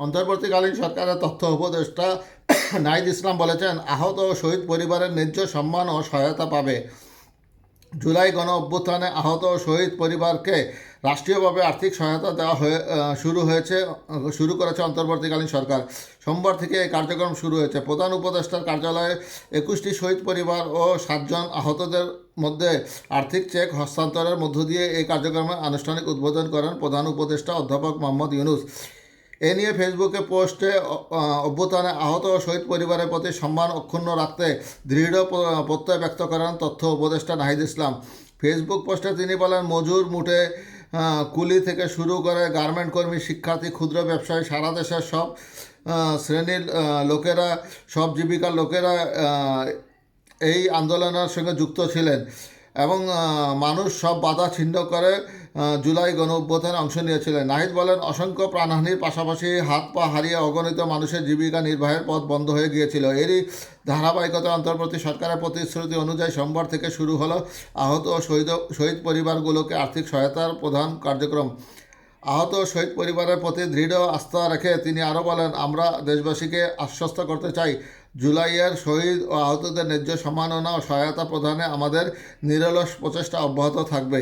অন্তর্বর্তীকালীন সরকারের তথ্য উপদেষ্টা নাইদ ইসলাম বলেছেন, আহত ও শহীদ পরিবারের ন্যায্য সম্মান ও সহায়তা পাবে। জুলাই গণ অভ্যুত্থানে আহত ও শহীদ পরিবারকে রাষ্ট্রীয়ভাবে আর্থিক সহায়তা দেওয়া হয়ে শুরু হয়েছে শুরু করেছে অন্তর্বর্তীকালীন সরকার। সোমবার থেকে এই কার্যক্রম শুরু হয়েছে। প্রধান উপদেষ্টার কার্যালয়ে একুশটি শহীদ পরিবার ও সাতজন আহতদের মধ্যে আর্থিক চেক হস্তান্তরের মধ্য দিয়ে এই কার্যক্রমে আনুষ্ঠানিক উদ্বোধন করেন প্রধান উপদেষ্টা অধ্যাপক মোহাম্মদ ইউনুস। এ নিয়ে ফেসবুকে পোস্টে অভ্যুত্থানে আহত ও শহীদ পরিবারের প্রতি সম্মান অক্ষুণ্ণ রাখতে দৃঢ় প্রত্যয় ব্যক্ত করেন তথ্য উপদেষ্টা নাহিদ ইসলাম। ফেসবুক পোস্টে তিনি বলেন, মজুর মুঠে কুলি থেকে শুরু করে গার্মেন্ট কর্মী, শিক্ষার্থী, ক্ষুদ্র ব্যবসায়ী, সারা দেশের সব শ্রেণির লোকেরা, সব জীবিকার লোকেরা এই আন্দোলনের সঙ্গে যুক্ত ছিলেন। এবং মানুষ সব বাধা ছিন্ন করে জুলাই গণ অভ্যুত্থানে অংশ নিয়েছিলেন। নাহিদ বলেন, অসংখ্য প্রাণহানির পাশাপাশি হাত পা হারিয়ে অগণিত মানুষের জীবিকা নির্বাহের পথ বন্ধ হয়ে গিয়েছিল। এরই ধারাবাহিকতা অন্তর্বর্তী সরকারের প্রতিশ্রুতি অনুযায়ী সোমবার থেকে শুরু হলো আহত ও শহীদ শহীদ পরিবারগুলোকে আর্থিক সহায়তার প্রধান কার্যক্রম। আহত শহীদ পরিবারের প্রতি দৃঢ় আস্থা রেখে তিনি আরও বলেন, আমরা দেশবাসীকে আশ্বস্ত করতে চাই জুলাইয়ের শহীদ ও আহতদের ন্যায্য সম্মাননা ও সহায়তা প্রদানে আমাদের নিরলস প্রচেষ্টা অব্যাহত থাকবে।